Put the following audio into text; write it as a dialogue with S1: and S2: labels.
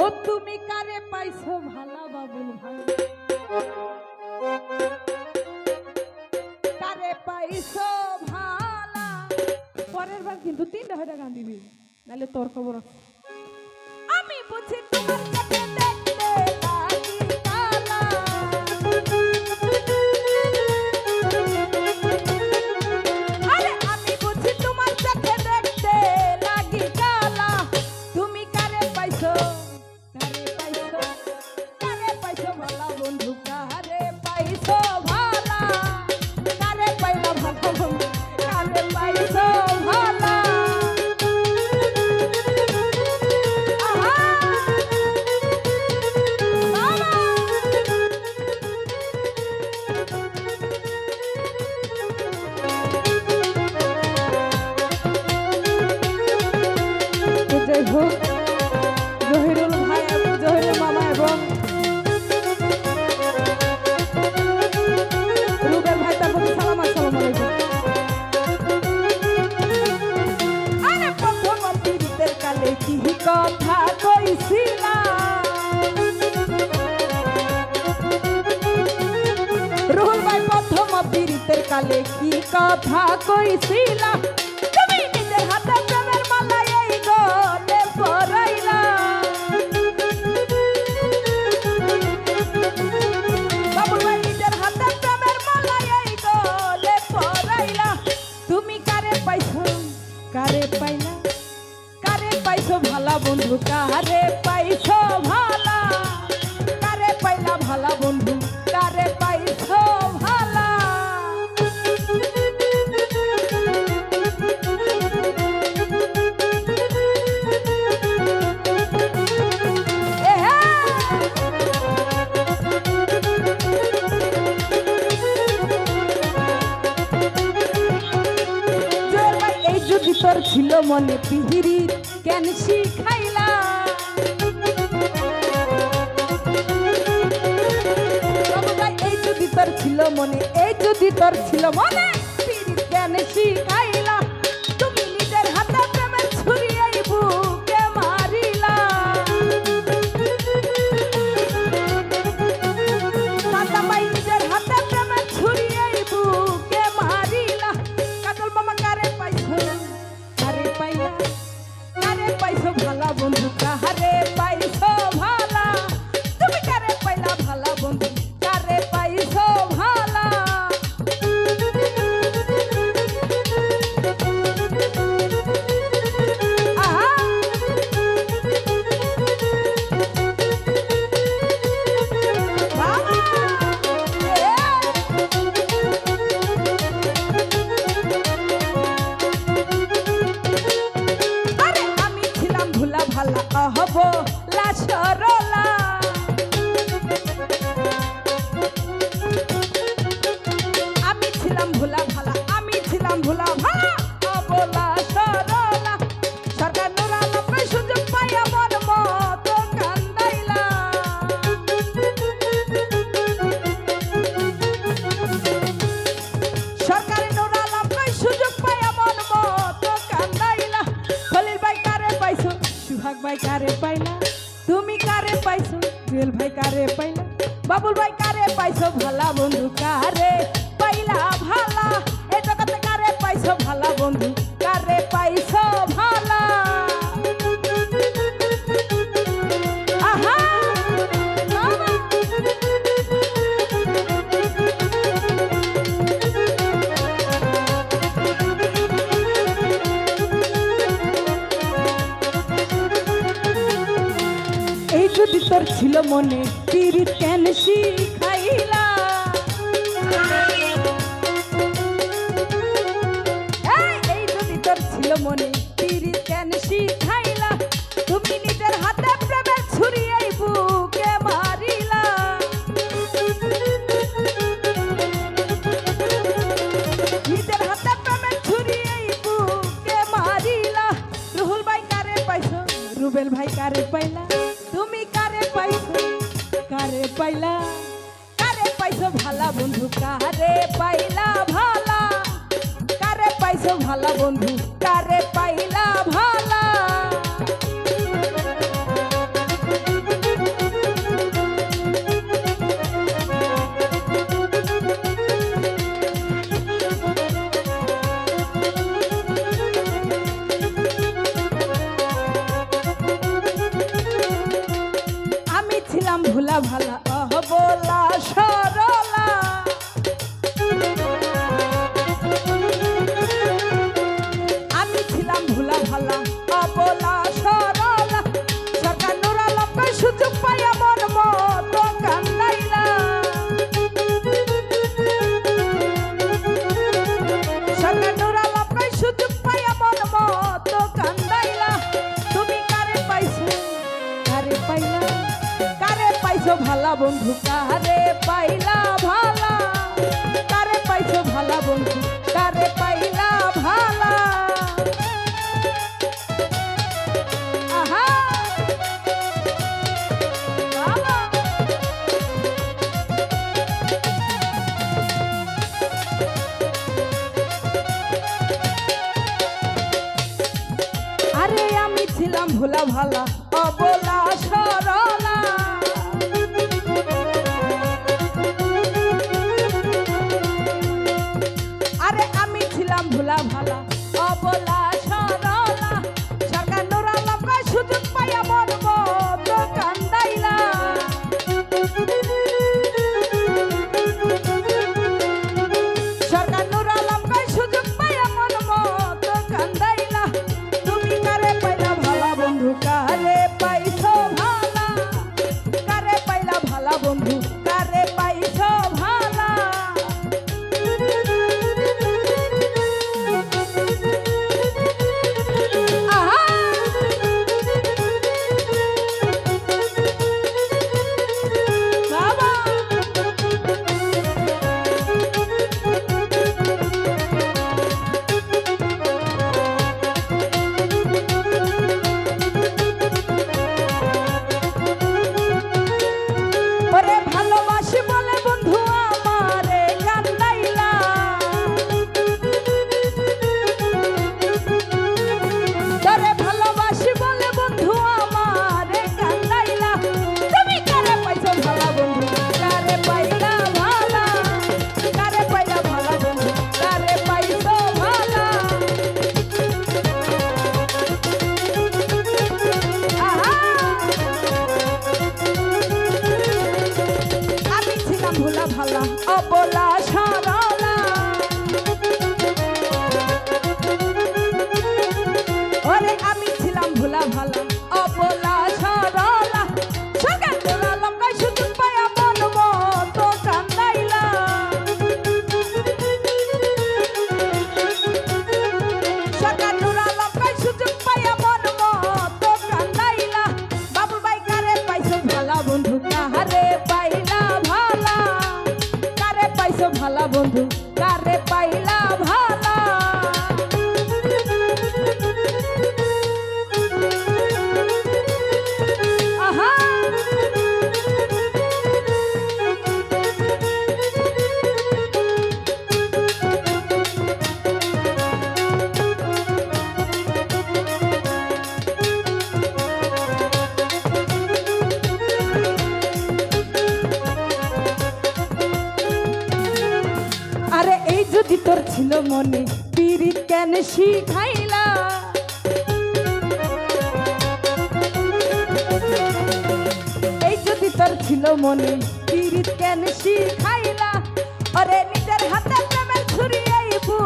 S1: ও তুমি কারে পাইছো ভালা বাবুল ভাই কারে পাইছো ভালা পরের বার কিন্তু তিনটা হয়ে গান দিবি নাহলে তোর খবর। হোক জহিরুল ভাই এবং জহিরুল মামা এবং রুবেল ভাই, তার প্রতি সালাম আসসালাম আলাইকুম। আরে প্রথম পীড়িতের কালে কি কথা কইছিলা রুহুল ভাই প্রথম পীড়িতের কালে কি কথা কইছিলা মনে পিহিরি কেন শিখাইলা? এই যদি তোর ছিল মনে, এই যদি তোর ছিল মনে কেন বন্ধু ভাই কারে পাইলা বাবুল ভাই কারে পাইছো ভালা বন্ধু কারে পাইলা ভালা এ জগতে কারে পাইছো ভালা বন্ধু যদি তোর ছিল মনে পিরিত কেন শিখাইলা? এই, যদি তোর ছিল মনে পিরিত কেন শিখাইলা কারে পাইলা ভালা? কারে পাইছো ভালা বন্ধু? কারে পাইলা কারে পাইছো ভালা বন্ধু, কারে পাইলা ভালা? কারে পাইছো ভালা বন্ধু, কারে পাইলা ভালা? ভোলা ভালা, অবলা সরা ভোলা ভালা অবলা বন্ধু। যদি তোর ছিল মনে পিরি কেন শিখাইলা? এই যদি তোর ছিল মনে পিরি কেন শিখাইলা? আরে নিজের হাতে প্রেমের ছুরি আইবু।